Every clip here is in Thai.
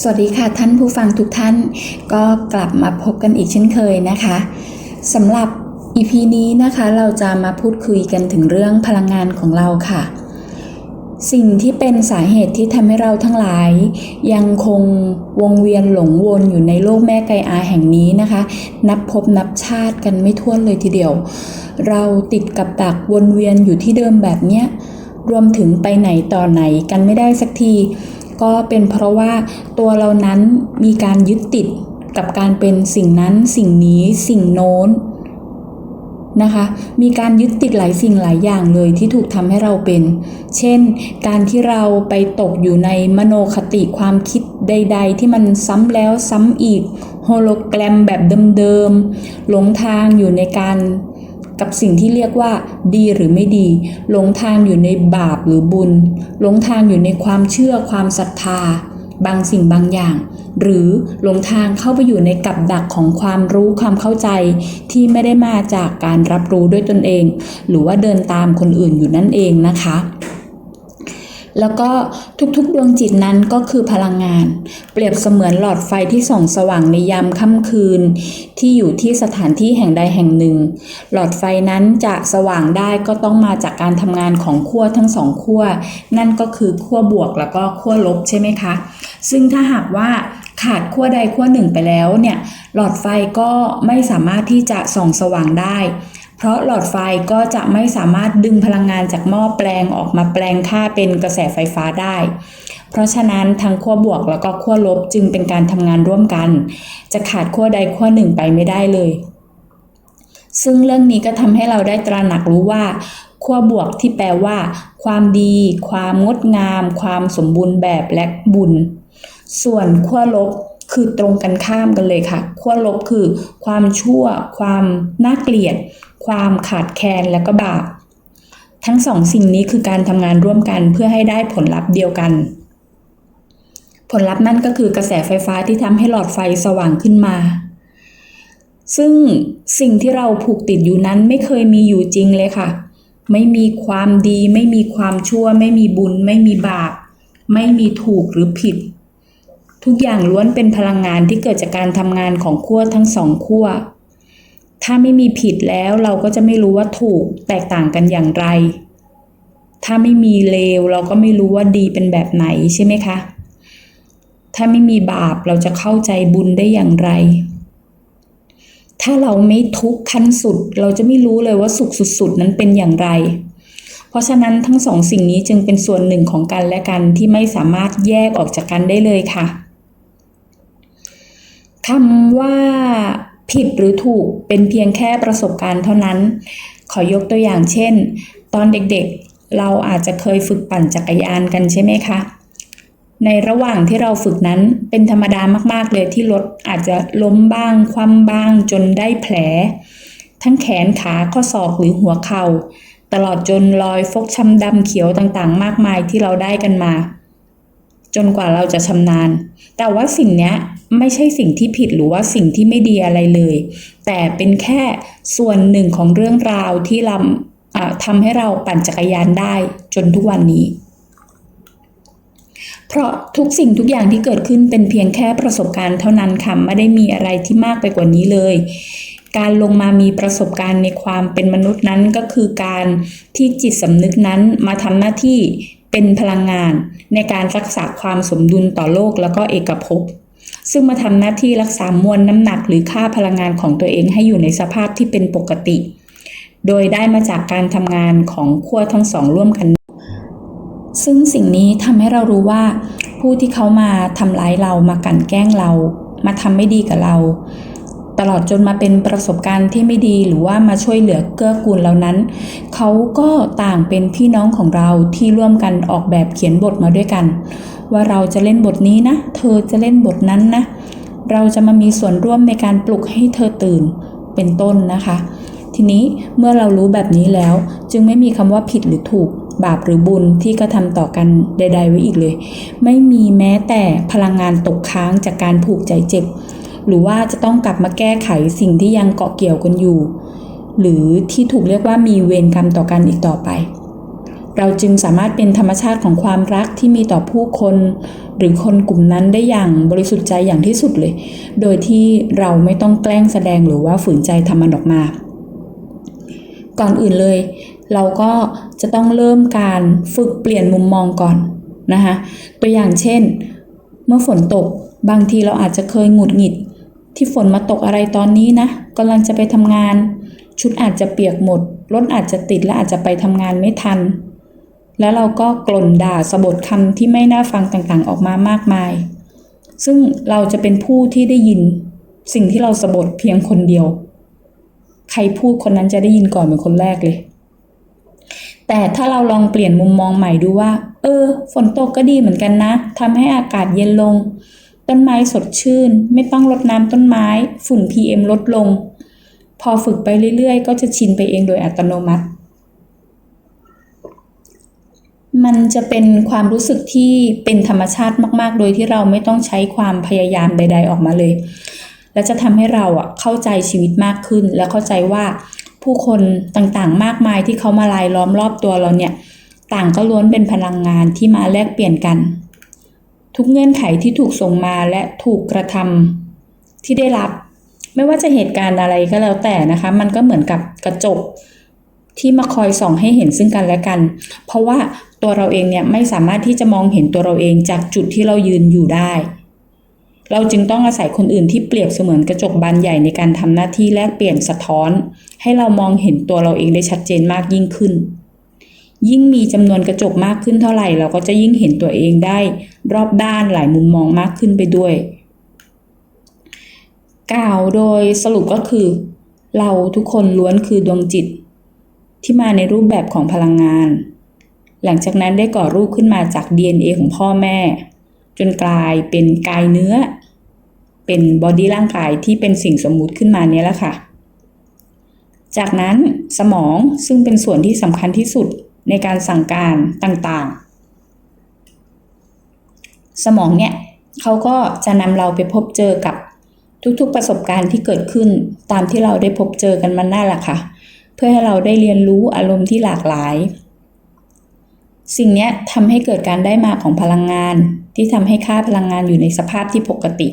สวัสดีค่ะท่านผู้ฟังทุกท่านก็กลับมาพบกันอีกเช่นเคยนะคะสำหรับ EP นี้นะคะเราจะมาพูดคุยกันถึงเรื่องพลังงานของเราค่ะ สิ่งที่เป็นสาเหตุที่ทำให้เราทั้งหลาย ยังคงวงเวียนหลงวนอยู่ในโลกแม่ไกอาแห่งนี้นะคะ นับพบนับชาติกันไม่ท้วนเลยทีเดียว เราติดกับดักวนเวียนอยู่ที่เดิมแบบเนี้ยรวมถึงไปไหนต่อไหนกันไม่ได้สักที ก็เป็นเพราะว่าตัวเรานั้นมีการยึดติดกับการเป็นสิ่งนั้นสิ่งนี้สิ่งโน้นนะคะ มีการยึดติดหลายสิ่งหลายอย่างเลยที่ถูกทำให้เราเป็น เช่น การที่เราไปตกอยู่ในมโนคติความคิดใด ๆ ที่มันซ้ำแล้วซ้ำอีก โฮโลแกรมแบบเดิมๆ หลงทางอยู่ในการ กับสิ่งที่เรียกว่า ดีหรือไม่ดี หลงทางอยู่ในบาปหรือบุญ หลงทางอยู่ในความเชื่อความศรัทธา บางสิ่งบางอย่าง หรือหลงทางเข้าไปอยู่ในกับดักของความรู้ความเข้าใจ ที่ไม่ได้มาจากการรับรู้ด้วยตนเอง หรือว่าเดินตามคนอื่นอยู่นั่นเองนะคะ แล้วก็ทุกๆดวงจิตนั้นก็คือพลังงาน เปรียบเสมือนหลอดไฟที่ส่องสว่างในยามค่ำคืน ที่อยู่ที่สถานที่แห่งใดแห่งหนึ่ง หลอดไฟนั้นจะสว่างได้ก็ต้องมาจากการทำงานของขั้วทั้งสองขั้วนั่นก็คือขั้วบวกแล้วก็ขั้วลบใช่ไหมคะ ซึ่งถ้าหากว่าขาดขั้วใดขั้วหนึ่งไปแล้วเนี่ยหลอดไฟก็ไม่สามารถที่จะส่องสว่างได้ เพราะหลอดไฟก็จะไม่สามารถดึงพลังงานจากหม้อแปลงออกมาแปลงค่าเป็นกระแสไฟฟ้าได้ เพราะฉะนั้นทั้งขั้วบวกแล้วก็ขั้วลบจึงเป็นการทำงานร่วมกัน จะขาดขั้วใดขั้วหนึ่งไปไม่ได้เลย ซึ่งเรื่องนี้ก็ทำให้เราได้ตระหนักรู้ว่าขั้วบวกที่แปลว่า ความดี ความงดงาม ความสมบูรณ์แบบและบุญ ส่วนขั้วลบ คือตรงกันข้ามกันเลยค่ะขั้วลบคือ ความชั่ว ความน่าเกลียด ความขาดแคลนและก็บาปทั้งสองสิ่งนี้คือการทำงานร่วมกันเพื่อให้ได้ผลลัพธ์เดียวกัน ผลลัพธ์นั่นก็คือกระแสไฟฟ้าที่ทำให้หลอดไฟสว่างขึ้นมา ซึ่งสิ่งที่เราผูกติดอยู่นั้นไม่เคยมีอยู่จริงเลยค่ะ ไม่มีความดี ไม่มีความชั่ว ไม่มีบุญ ไม่มีบาป ไม่มีถูกหรือผิด ทุกอย่างล้วนเป็นพลังงานที่เกิดจากการทำงานของขั้วทั้งสองขั้ว ถ้าไม่มีผิดแล้วเราก็จะไม่รู้ว่าถูกแตกต่างกันอย่างไร ถ้าไม่มีเลวเราก็ไม่รู้ว่าดีเป็นแบบไหนใช่ไหมคะ ถ้าไม่มีบาปเราจะเข้าใจบุญได้อย่างไร ถ้าเราไม่ทุกข์ขั้นสุด เราจะไม่รู้เลยว่าสุขสุดๆนั้นเป็นอย่างไรเพราะฉะนั้นทั้งสองสิ่งนี้จึงเป็นส่วนหนึ่งของกันและกันที่ไม่สามารถแยกออกจากกันได้เลยค่ะ คำว่าผิดหรือถูกเป็นเพียงแค่ประสบการณ์เท่านั้น ขอยกตัวอย่างเช่น ตอนเด็กๆ เราอาจจะเคยฝึกปั่นจักรยานกันใช่ไหมคะ ในระหว่างที่เราฝึกนั้นเป็นธรรมดามากๆเลยที่รถอาจจะล้มบ้าง คว่ำบ้างจนได้แผล ทั้งแขนขาข้อศอกหรือหัวเขา่า ตลอดจนรอยฟกช้ำดำเขียวต่างๆ มากมายที่เราได้กันมา จนกว่าเราจะชำนาญ แต่ว่าสิ่งนี้ไม่ใช่สิ่งที่ผิดหรือว่าสิ่งที่ไม่ดีอะไรเลย แต่เป็นแค่ส่วนหนึ่งของเรื่องราวที่เราทำให้เราปั่นจักรยานได้จนทุกวันนี้ เพราะทุกสิ่งทุกอย่างที่เกิดขึ้นเป็นเพียงแค่ประสบการณ์เท่านั้นค่ะไม่ได้มีอะไรที่มากไปกว่านี้เลย การลงมามีประสบการณ์ในความเป็นมนุษย์นั้นก็คือการที่จิตสำนึกนั้นมาทำหน้าที่ เป็นพลังงานในการรักษาความสมดุลต่อโลกแล้วก็เอกภพซึ่งมาทำหน้าที่รักษามวลน้ำหนักหรือค่าพลังงานของตัวเองให้อยู่ในสภาพที่เป็นปกติ โดยได้มาจากการทำงานของขั้วทั้งสองร่วมกัน ซึ่งสิ่งนี้ทำให้เรารู้ว่า ผู้ที่เขามาทำร้ายเรามากันแกล้งเรา มาทำไม่ดีกับเรา ตลอดจนมาเป็นประสบการณ์ที่ไม่ดีหรือว่ามาช่วยเหลือเกื้อกูลเรานั้น เขาก็ต่างเป็นพี่น้องของเราที่ร่วมกันออกแบบเขียนบทมาด้วยกัน ว่าเราจะเล่นบทนี้นะ เธอจะเล่นบทนั้นนะ เราจะมามีส่วนร่วมในการปลุกให้เธอตื่นเป็นต้นนะคะ ทีนี้เมื่อเรารู้แบบนี้แล้ว จึงไม่มีคำว่าผิดหรือถูกบาปหรือบุญที่กระทำต่อกันใด ๆ ไว้อีกเลย ไม่มีแม้แต่พลังงานตกค้างจากการผูกใจเจ็บ หรือว่าจะต้องกลับมาแก้ไขสิ่งที่ยังเกาะเกี่ยวกันอยู่ หรือที่ถูกเรียกว่ามีเวรกรรมต่อกันอีกต่อไป เราจึงสามารถเป็นธรรมชาติของความรักที่มีต่อผู้คน หรือคนกลุ่มนั้นได้อย่างบริสุทธิ์ใจอย่างที่สุดเลย โดยที่เราไม่ต้องแกล้งแสดงหรือว่าฝืนใจทำมันออกมา ก่อนอื่นเลย เราก็จะต้องเริ่มการฝึกเปลี่ยนมุมมองก่อนนะคะตัวอย่างเช่น เมื่อฝนตกบางทีเราอาจจะเคยหงุดหงิด ที่ฝนมาตกอะไรตอนนี้นะกำลังจะไปทำงาน ชุดอาจจะเปียกหมด รถอาจจะติดและอาจจะไปทำงานไม่ทัน แล้วเราก็กล่นด่าสะบดคำที่ไม่น่าฟังต่างๆ ออกมามากมาย ซึ่งเราจะเป็นผู้ที่ได้ยิน สิ่งที่เราสะบดเพียงคนเดียว ใครพูดคนนั้นจะได้ยินก่อนเป็นคนแรกเลย แต่ถ้าเราลองเปลี่ยนมุมมองใหม่ดูว่า เออ ฝนตกก็ดีเหมือนกันนะทำให้อากาศเย็นลง ต้นไม้สดชื่น ไม่ต้องรดน้ำต้นไม้ ฝุ่น PM ลดลง พอฝึกไปเรื่อยๆ ก็จะชินไปเองโดยอัตโนมัติ มันจะเป็นความรู้สึกที่เป็นธรรมชาติมาก ๆ โดยที่เราไม่ต้องใช้ความพยายามใด ๆ ออกมาเลย และจะทำให้เราอะเข้าใจชีวิตมากขึ้น และเข้าใจว่าผู้คนต่างๆ มากมายที่เขามาลายล้อมรอบตัวเราเนี่ย ต่างก็ล้วนเป็นพลังงานที่มาแลกเปลี่ยนกัน ทุกเงื่อนไขที่ถูกส่งมาและถูกกระทำที่ได้รับ ไม่ว่าจะเหตุการณ์อะไรก็แล้วแต่นะคะ มันก็เหมือนกับกระจกที่มาคอยส่องให้เห็นซึ่งกันและกัน เพราะว่าตัวเราเองเนี่ยไม่สามารถที่จะมองเห็นตัวเราเองจากจุดที่เรายืนอยู่ได้ เราจึงต้องอาศัยคนอื่นที่เปรียบเสมือนกระจกบานใหญ่ในการทำหน้าที่แลกเปลี่ยนสะท้อน ให้เรามองเห็นตัวเราเองได้ชัดเจนมากยิ่งขึ้น ยิ่งมีจำนวนกระจกมากขึ้นเท่าไหร่ เราก็จะยิ่งเห็นตัวเองได้รอบด้านหลายมุมมองมากขึ้นไปด้วย กล่าวโดยสรุปก็คือ เราทุกคนล้วนคือดวงจิต ที่มาในรูปแบบของพลังงาน หลังจากนั้นได้ก่อรูปขึ้นมาจาก DNA ของพ่อแม่ จนกลายเป็นกายเนื้อ เป็นบอดี้ร่างกายที่เป็นสิ่งสมมุติขึ้นมาเนี้ยแหละค่ะ จากนั้นสมองซึ่งเป็นส่วนที่สำคัญที่สุด ในการสั่งการต่างๆ สมองเนี่ยเขาก็จะนำเราไปพบเจอกับทุกๆประสบการณ์ที่เกิดขึ้นตามที่เราได้พบเจอกันมานั่นแหละค่ะ เพื่อให้เราได้เรียนรู้อารมณ์ที่หลากหลาย สิ่งนี้ทำให้เกิดการได้มาของพลังงาน ที่ทำให้ค่าพลังงานอยู่ในสภาพที่ปกติ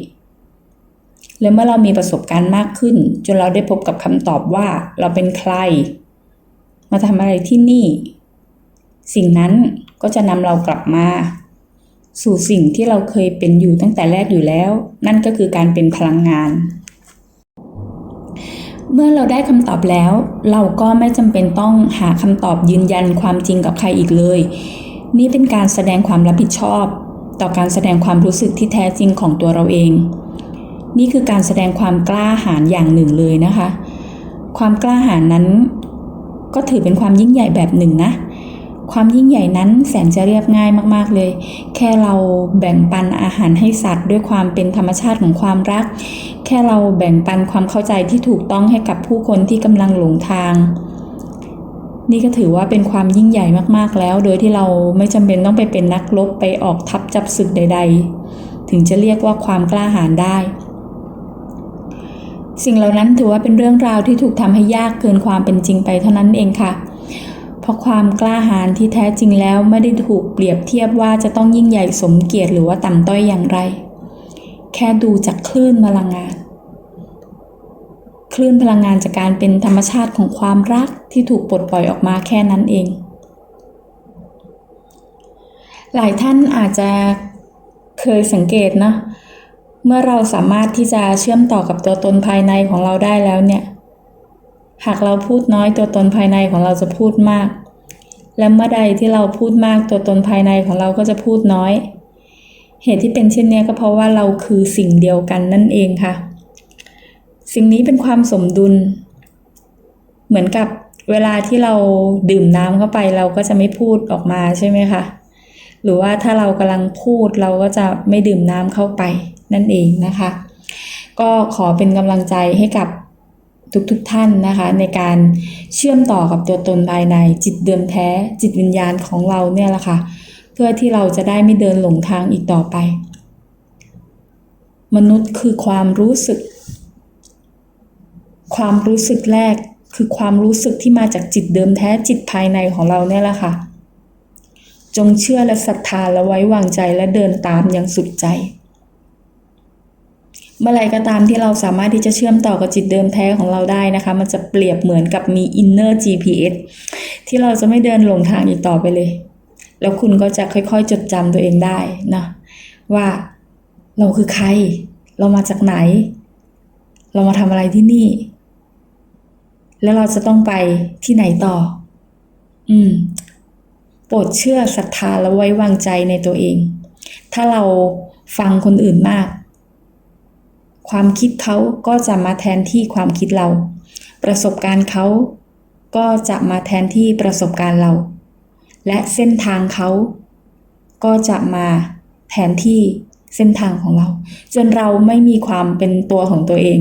และเมื่อเรามีประสบการณ์มากขึ้น จนเราได้พบกับคำตอบว่าเราเป็นใคร มาทำอะไรที่นี่ สิ่งนั้นก็จะนำเรากลับมา สู่สิ่งที่เราเคยเป็นอยู่ตั้งแต่แรกอยู่แล้ว นั่นก็คือการเป็นพลังงาน เมื่อเราได้คำตอบแล้ว เราก็ไม่จำเป็นต้องหาคำตอบยืนยันความจริงกับใครอีกเลย นี่เป็นการแสดงความรับผิดชอบ ต่อการแสดงความรู้สึกที่แท้จริงของตัวเราเอง นี่คือการแสดงความกล้าหาญอย่างหนึ่งเลยนะคะ ความกล้าหาญนั้น ก็ถือเป็นความยิ่งใหญ่แบบหนึ่งนะ ความยิ่งใหญ่นั้นแสนจะเรียบง่ายมาก ๆ เลย แค่เราแบ่งปันอาหารให้สัตว์ด้วยความเป็นธรรมชาติของความรัก แค่เราแบ่งปันความเข้าใจที่ถูกต้องให้กับผู้คนที่กำลังหลงทาง นี่ก็ถือว่าเป็นความยิ่งใหญ่มากๆแล้ว โดยที่เราไม่จำเป็นต้องไปเป็นนักรบไปออกทัพจับศึกใด ๆ ถึงจะเรียกว่าความกล้าหาญได้ สิ่งเหล่านั้นถือว่าเป็นเรื่องราวที่ถูกทำให้ยากเกินความเป็นจริงไปเท่านั้นเองค่ะ เพราะความกล้าหาญที่แท้จริงแล้วไม่ได้ถูกเปรียบเทียบว่าจะต้องยิ่งใหญ่สมเกียรติหรือว่าต่ำต้อยอย่างไร แค่ดูจากคลื่นพลังงาน คลื่นพลังงานจากการเป็นธรรมชาติของความรักที่ถูกปลดปล่อยออกมาแค่นั้นเอง หลายท่านอาจจะเคยสังเกตนะ เมื่อเราสามารถที่จะเชื่อมต่อกับตัวตนภายในของเราได้แล้วเนี่ย หากเราพูดน้อยตัวตนภายในของเราจะพูดมาก และเมื่อใดที่เราพูดมากตัวตนภายในของเราก็จะพูดน้อย เหตุที่เป็นเช่นนี้ก็เพราะว่าเราคือสิ่งเดียวกันนั่นเองค่ะ สิ่งนี้เป็นความสมดุล เหมือนกับเวลาที่เราดื่มน้ำเข้าไปเราก็จะไม่พูดออกมาใช่ไหมคะ หรือว่าถ้าเรากำลังพูดเราก็จะไม่ดื่มน้ำเข้าไปนั่นเองนะคะ ก็ขอเป็นกำลังใจให้กับ ทุกๆทท่านนะคะ ในการเชื่อมต่อกับตัวตนภายในจิตเดิมแท้ จิตวิญญาณของเราเนี่ยแหละค่ะ เพื่อที่เราจะได้ไม่เดินหลงทางอีกต่อไป มนุษย์คือความรู้สึก ความรู้สึกแรกคือความรู้สึกที่มาจากจิตเดิมแท้จิตภายในของเราเนี่ยแหละค่ะ จงเชื่อและศรัทธาและไว้วางใจและเดินตามอย่างสุดใจ เมื่อไรก็ตามที่เราสามารถที่จะเชื่อมต่อกับจิตเดิมแท้ของเราได้นะคะ มันจะเปรียบเหมือนกับมี inner GPS ที่เราจะไม่เดินหลงทางอีกต่อไปเลย แล้วคุณก็จะค่อยๆ จดจำตัวเองได้นะว่าเราคือใคร เรามาจากไหน เรามาทำอะไรที่นี่ แล้วเราจะต้องไปที่ไหนต่อ อืม โปรดเชื่อศรัทธาและไว้วางใจในตัวเอง ถ้าเราฟังคนอื่นมาก ความคิดเขาก็จะมาแทนที่ความคิดเรา ประสบการณ์เขาก็จะมาแทนที่ประสบการณ์เรา และเส้นทางเขาก็จะมาแทนที่เส้นทางของเรา จนเราไม่มีความเป็นตัวของตัวเอง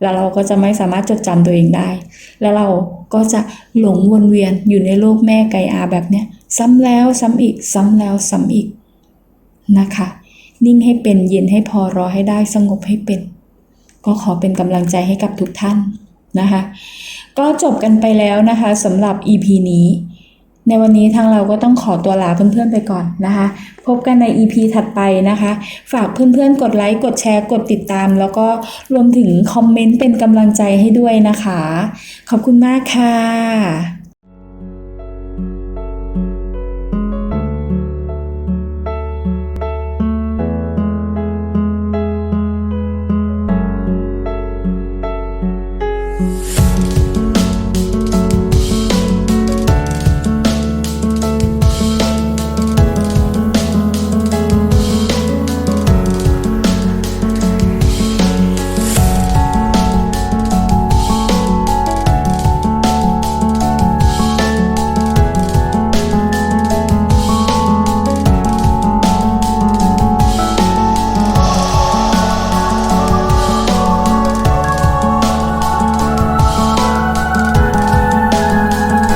แล้วเราก็จะไม่สามารถจดจำตัวเองได้ แล้วเราก็จะหลงวนเวียนอยู่ในโลกแม่ไกอาแบบเนี้ยซ้ำแล้วซ้ำอีกซ้ำแล้วซ้ำอีกนะคะ นิ่งให้เป็นเย็นให้พอรอให้ได้สงบให้เป็น ก็ขอเป็นกำลังใจให้กับทุกท่านนะคะ ก็จบกันไปแล้วนะคะสำหรับ EP นี้ ในวันนี้ทางเราก็ต้องขอตัวลาเพื่อนๆไปก่อนนะคะ พบกันใน EP ถัดไปนะคะ ฝากเพื่อนๆ กดไลค์ กดแชร์ กดติดตาม แล้วก็รวมถึงคอมเมนต์เป็นกำลังใจให้ด้วยนะคะ ขอบคุณมากค่ะ